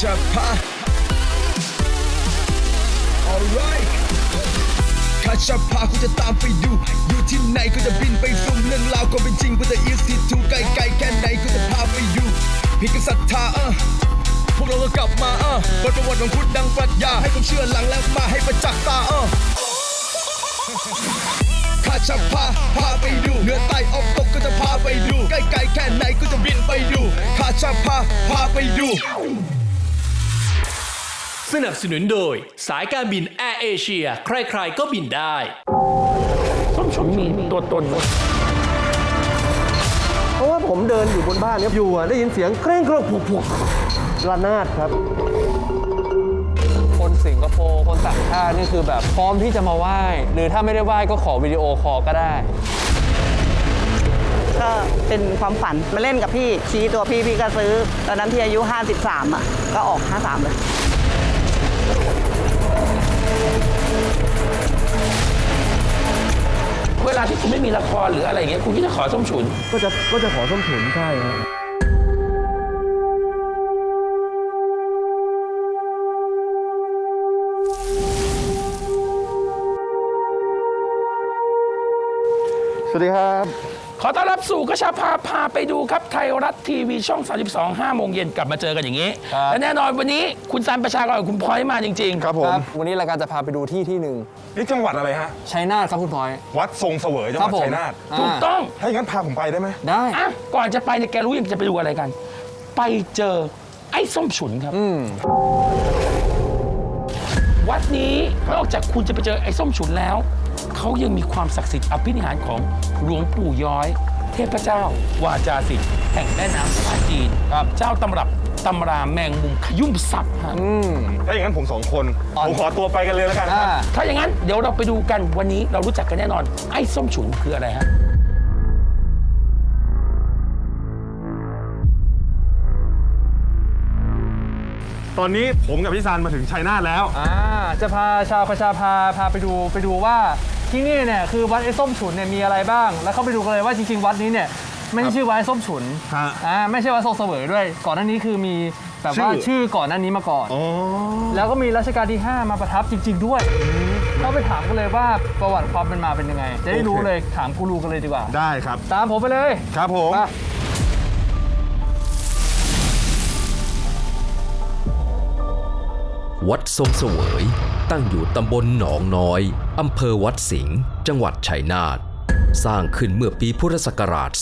คาชาพา alright คาชาพากูจะตามไปดู อยู่ที่ไหนก็จะบินไปสุ่มเรื่องราวก็เป็นจริงกูจะอีสติทูไกลไกลแค่ไหนกูจะพาไปอยู่พี่ก็ศรัทธาเออพวกเราก็กลับมาเออบทประวัติของพุทธดังปรัชญาให้ความเชื่อหลังแล้วมาให้ประจักษ์ตาเออข้าจะพาพาไปดูเหนือใต้ออกตกก็จะพาไปดู ใกล้ๆแค่ไหนก็จะบินไปดูข้าจะพาพาไปดู สนับสนุนโดย สายการบินแอร์เอเชียใครๆก็บินได้ ส้มฉุนมีตัวตนไหมเพราะว่าผมเดินอยู่บนบ้านเนี่ยอยู่อะได้ยินเสียงเคร่งเคร่งผุกผุกระนาดครับ คนสิงคโปร์คนต่างชาตินี่คือแบบพร้อมที่จะมาไหว้ หรือถ้าไม่ได้ไหว้ก็ขอวิดีโอคอลก็ได้ ก็เป็นความฝันมาเล่นกับพี่ชี้ตัวพี่พี่ก็ซื้อ ตอนนั้นที่อายุ 53 อะ ก็ออก 53 เลย เวลาที่คุณไม่มีละครหรืออะไรอย่างเงี้ยคุณก็จะขอส้มฉุน ก็จะก็จะขอส้มฉุนใช่ครับสวัสดีครับ ขอต้อนรับสู่กระชาพาพาไปดูครับไทยรัฐทีวีช่อง 32 5โมงเย็นกลับมาเจอกันอย่างนี้ ครับ และแน่นอนวันนี้คุณซันประชากรกับคุณพลอยมาจริง ๆ ครับผม วันนี้รายการจะพาไปดูที่ที่หนึ่งนี่จังหวัดอะไรฮะ ชัยนาทครับคุณพลอย วัดทรงเสวยจังหครัวัดผมชัยนาทถูกต้องถ้าอย่างนั้นพาผมไปได้ไหมได้ อะก่อนจะไปเนี่ยแกรู้ยังจะไปดูอะไรกัน ไปเจอไอ้ส้มฉุนครับอืม วัดนี้นอกจากคุณจะไปเจอไอ้ส้มฉุนแล้ว เขายังมีความศักดิ์สิทธิ์อภินิหารของหลวงปู่ย้อย เทพเจ้า วาจาสิทธิ์แห่งแม่น้ำสายจีนครับ เจ้าตำรับตำราแมงมุมขยุ่มสับฮะ อืม ถ้าอย่างนั้นผมสองคน อ่อน ผมขอตัวไปกันเลยแล้วกันคอ่ารับถ้าอย่างนั้นเดี๋ยวเราไปดูกันวันนี้เรารู้จักกันแน่นอน ไอ้ส้มฉุนคืออะไรฮะ ตอนนี้ผมกับพี่ซานมาถึงชัยนาทแล้ว อ่าจะพาชาวประชาพาพาไปดูไปดูว่าที่นี่เนี่ยคือวัดไอ้ส้มฉุนเนี่ยมีอะไรบ้าง แล้วเข้าไปดูกันเลยว่าจริงๆ วัดนี้เนี่ยไม่ใช่ชื่อวัดไอ้ส้มฉุนฮะอ่าไม่ใช่วัดทรงเสวยด้วย ก่อนหน้านี้คือมีแบบว่าชื่อ ชื่อก่อนหน้านี้มาก่อน อ๋อ แล้วก็มีรัชกาลที่ 5 มาประทับจริง ๆ ด้วยก็ไปถามกันเลยว่าประวัติความเป็นมาเป็นยังไง จะได้รู้เลยถามกูรูกันเลยดีกว่า ได้ครับ ตามผมไปเลย ครับผมมา วัดทรงเสวย ตั้งอยู่ตำบลหนองน้อย อำเภอวัดสิงห์ จังหวัดชัยนาท สร้างขึ้นเมื่อปีพุทธศักราช 2430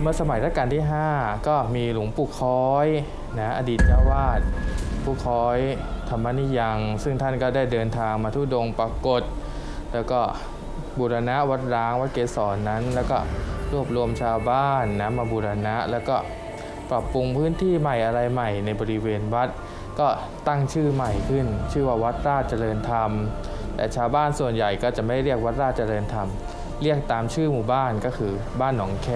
เมื่อสมัยรัชกาลที่ 5 ก็มีหลวงปู่ค้อยนะอดีตเจ้าวาดปู่ค้อยธรรมนิยัง ซึ่งท่านก็ได้เดินทางมาทุดงปรากฏ แล้วก็ บูรณะวัดร้างวัดเกศรนั้น แล้วก็รวบรวมชาวบ้านนะมาบูรณะ แล้วก็ปรับปรุงพื้นที่ใหม่อะไรใหม่ในบริเวณวัด ก็ตั้งชื่อใหม่ขึ้น ชื่อว่าวัดราชเจริญธรรม แต่ชาวบ้านส่วนใหญ่ก็จะไม่เรียกวัดราชเจริญธรรม เรียกตามชื่อหมู่บ้านก็คือบ้านหนองแค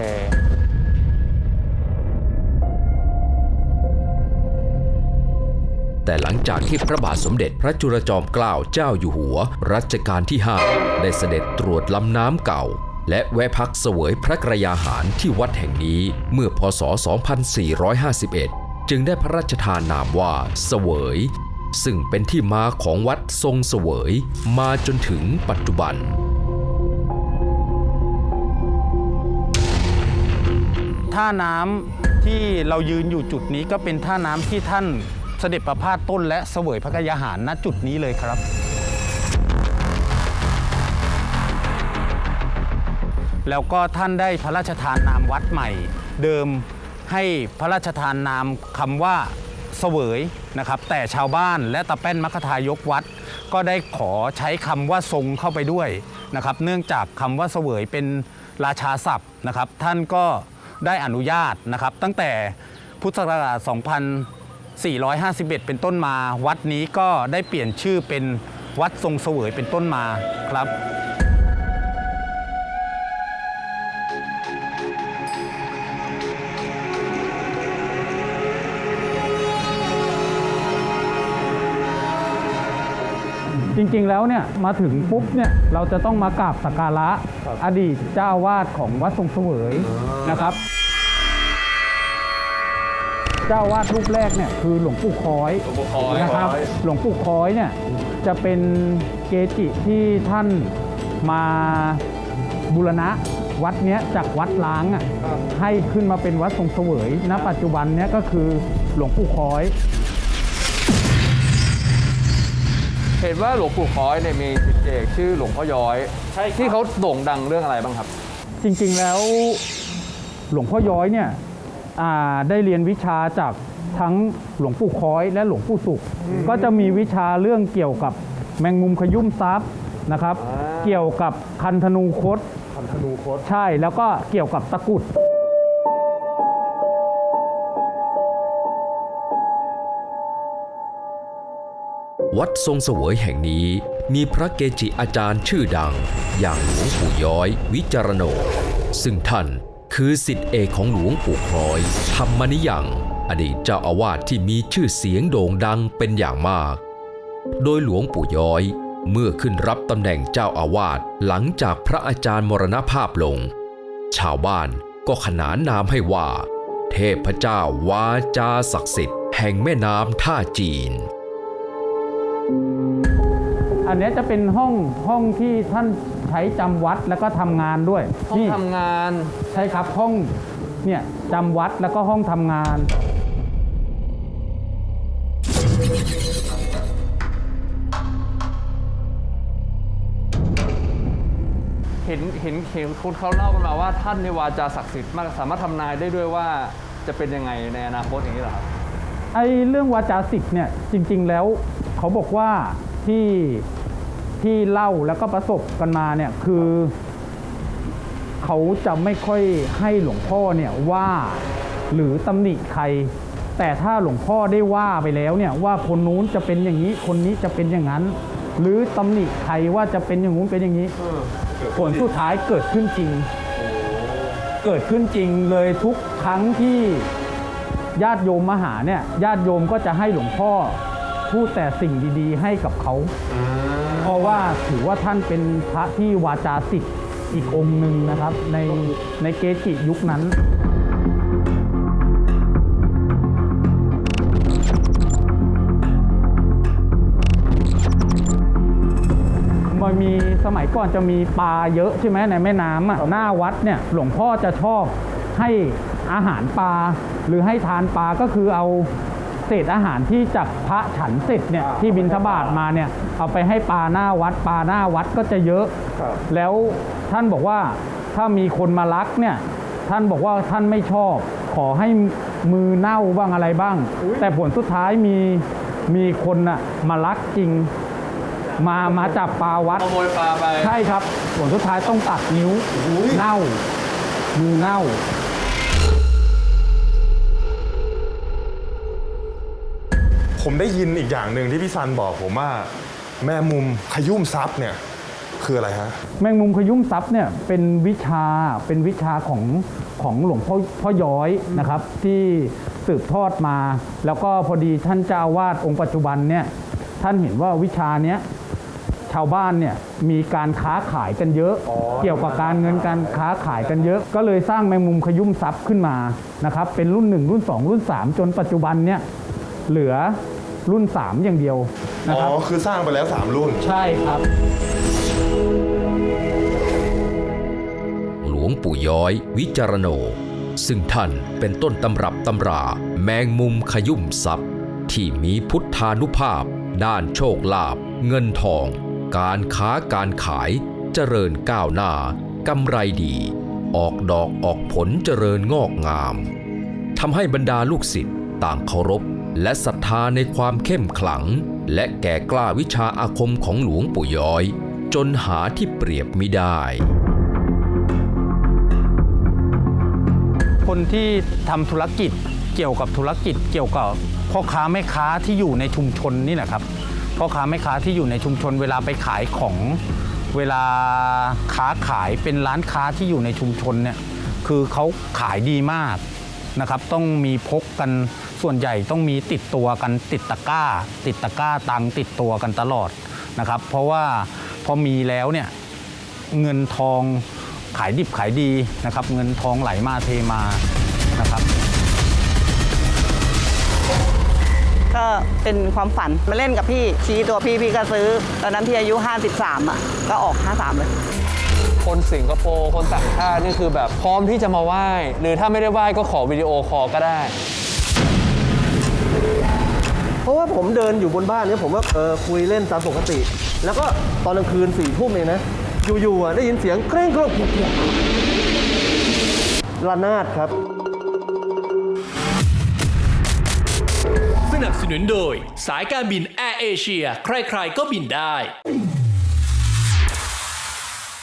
แต่หลังจากที่พระบาทสมเด็จพระจุลจอมเกล้าเจ้าอยู่หัว รัชกาลที่ 5 ได้เสด็จตรวจลำน้ำเก่า และแวะพักเสวยพระกรยาหารที่วัดแห่งนี้เมื่อพศ 2451 จึงได้พระราชทานนามว่าเสวย ซึ่งเป็นที่มาของวัดทรงเสวย มาจนถึงปัจจุบันท่าน้ำที่เรายืนอยู่จุดนี้ก็เป็นท่าน้ำที่ท่าน เสด็จประพาสต้นและเสวยพระกยาหารณจุดนี้เลยครับ แล้วก็ท่านได้พระราชทานนามวัดใหม่ เดิมให้พระราชทานนามคำว่าเสวยนะครับแต่ชาวบ้านและตะแป้นมัคทายกวัด ก็ได้ขอใช้คำว่าทรงเข้าไปด้วยนะครับเนื่องจากคำว่าเสวยเป็นราชาศัพท์นะครับ ท่านก็ได้อนุญาตนะครับ ตั้งแต่พุทธศักราช 2451 เป็นต้นมา วัดนี้ก็ได้เปลี่ยนชื่อเป็นวัดทรงเสวยเป็นต้นมาครับจริงๆ แล้วเนี่ยมาถึงปุ๊บเนี่ยเราจะต้องมากราบสักการะอดีตเจ้าวาสของวัดทรงเสวยนะครับ เจ้าอาวาสรูปแรกเนี่ยคือหลวงปู่คอยนะครับหลวงปู่คอยเนี่ยจะเป็นเกจิที่ท่านมาบูรณะวัดเนี้ยจากวัดล้างอะให้ขึ้นมาเป็นวัดทรงเสวยณปัจจุบันเนี้ยก็คือหลวงปู่คอย เห็นว่าหลวงปู่ค้อยเนี่ยมีศิษย์เอกชื่อหลวงพ่อย้อยที่เขาโด่งดังเรื่องอะไรบ้างครับ จริงๆแล้วหลวงพ่อย้อยเนี่ยอ่า ได้เรียนวิชาจากทั้งหลวงปู่ค้อยและหลวงปู่สุข ก็จะมีวิชาเรื่องเกี่ยวกับแมงมุมขยุ่มทรัพย์นะครับ เกี่ยวกับคันธนูคดพันธนูโคตใช่แล้วก็เกี่ยวกับตะกรุดวัดทรงเสวยแห่งนี้ มีพระเกจิอาจารย์ชื่อดัง อย่างหลวงปู่ย้อย วิจารโน ซึ่งท่าน คือสิทธิเอกของหลวงปู่คล้อย ธรรมนิยังอดีตเจ้าอาวาสที่มีชื่อเสียงโด่งดังเป็นอย่างมาก โดยหลวงปู่ย้อยเมื่อขึ้นรับตำแหน่งเจ้าอาวาสหลังจากพระอาจารย์มรณภาพลง ชาวบ้านก็ขนานนามให้ว่า เทพเจ้าวาจาศักดิ์สิทธิ์แห่งแม่น้ำท่าจีน อันเนี้ยจะเป็นห้องห้องที่ท่านใช้จำวัดแล้วก็ทำงานด้วยห้องนี่ทำงาน ใช่ครับห้องเนี่ยจำวัดแล้วก็ห้องทำงาน เห็นเห็นเห็นคุณเขาเล่ากันมาว่าท่านในวาจาศักดิ์สิทธิ์มากสามารถทำนายได้ด้วยว่าจะเป็นยังไงในอนาคตอย่างนี้เหรอครับ ไอ้เรื่องวาจาสิทธิ์เนี่ยจริง ๆ แล้วเขาบอกว่าที่ ที่เล่าแล้วก็ประสบกันมาเนี่ยคือ เขาจะไม่ค่อยให้หลวงพ่อเนี่ยว่าหรือตำหนิใคร แต่ถ้าหลวงพ่อได้ว่าไปแล้วเนี่ยว่าคนนู้นจะเป็นอย่างนี้คนนี้จะเป็นอย่างนั้น หรือตำหนิใครว่าจะเป็นอย่างนู้นเป็นอย่างนี้ผลสุดท้ายเกิดขึ้นจริง เกิดขึ้นจริงเลยทุกครั้งที่ญาติโยมมาหาเนี่ยญาติโยมก็จะให้หลวงพ่อ พูดแต่สิ่งดีๆ ให้กับเขา เพราะว่าถือว่าท่านเป็นพระที่วาจาสิทธิ์อีกองค์หนึ่งนะครับ ในในเกจิยุคนั้นมันมีสมัยก่อนจะมีปลาเยอะใช่ไหมในแม่น้ำอะหน้าวัดเนี่ยหลวงพ่อจะชอบให้อาหารปลาหรือให้ทานปลาก็คือเอา เศษอาหารที่จากพระฉันเสร็จเนี่ยที่บิณฑบาตมาเนี่ยเอาไปให้ปลาหน้าวัดปลาหน้าวัดก็จะเยอะ แล้วท่านบอกว่าถ้ามีคนมารักเนี่ยท่านบอกว่าท่านไม่ชอบ ขอให้มือเน่าบ้างอะไรบ้าง แต่ผลสุดท้ายมีมีคนน่ะมารักจริง มามาจับปลาวัดขโมยปลาไปใช่ครับ ผลสุดท้ายต้องตัดนิ้วเน่ามือเน่า ผมได้ยินอีกอย่างหนึ่งที่พี่ซันบอกผมว่าแม่มุมขยุ่มทรัพย์เนี่ยคืออะไรฮะ แมงมุมขยุ่มทรัพย์เนี่ยเป็นวิชาเป็นวิชาของของหลวงพ่อพ่อย้อยนะครับ ที่สืบทอดมา แล้วก็พอดีท่านเจ้าอาวาดองค์ปัจจุบันเนี่ยท่านเห็นว่าวิชาเนี้ยชาวบ้านเนี่ยมีการค้าขายกันเยอะ เกี่ยวกับการเงินการค้าขายกันเยอะ ก็เลยสร้างแมงมุมขยุ่มทรัพย์ขึ้นมานะครับเป็นรุ่น 1 รุ่น 2 รุ่น 3 จนปัจจุบันเนี่ย เหลือรุ่น 3 อย่างเดียวนะอ๋อ ครับ คือสร้างไปแล้ว 3 รุ่น ใช่ครับ หลวงปู่ย้อยวิจารโน ซึ่งท่านเป็นต้นตำรับตำราแมงมุมขยุ่มทรัพย์ ที่มีพุทธานุภาพ ด้านโชคลาภเงินทอง การค้าการขาย เจริญก้าวหน้ากำไรดี ออกดอกออกผลเจริญงอกงามทำให้บรรดาลูกศิษย์ต่างเคารพ และศรัทธาในความเข้มขลัง และแก่กล้าวิชาอาคมของหลวงปู่ย้อย จนหาที่เปรียบไมิได้ คนที่ทำธุรกิจเกี่ยวกับธุรกิจเกี่ยวกับพ่อค้าแม่ค้าที่อยู่ในชุมชนนี่แหละครับพ่อค้าแม่ค้าที่อยู่ในชุมชนเวลาไปขายของเวลาค้าขายเป็นร้านค้าที่อยู่ในชุมชนเนี่ยคือเขาขายดีมากนะครับ ต้องมีพกกัน ส่วนใหญ่ต้องมีติดตัวกันติดตะกร้า ติดตะกร้าตังค์ติดตัวกันตลอดนะครับ เพราะว่าพอมีแล้วเนี่ยเงินทองขายดิบขายดีนะครับ เงินทองไหลมาเทมานะครับ ก็เป็นความฝันมาเล่นกับพี่ชี้ตัวพี่พี่ก็ซื้อ ตอนนั้นพี่อายุ 53 อะ ก็ออก 53 เลย คนสิงคโปร์คนต่างชาตินี่คือแบบพร้อมที่จะมาไหว้ หรือถ้าไม่ได้ไหว้ก็ขอวิดีโอคอลก็ได้ เพราะว่าผมเดินอยู่บนบ้านเนี่ยผมก็เออคุยเล่นตามปกติ แล้วก็ตอนกลางคืนสี่ทุ่มเองนะ อยู่ๆอะได้ยินเสียงเคร่งเคร่งระนาดครับสนับสนุนโดย สายการบินแอร์เอเชียใครๆก็บินได้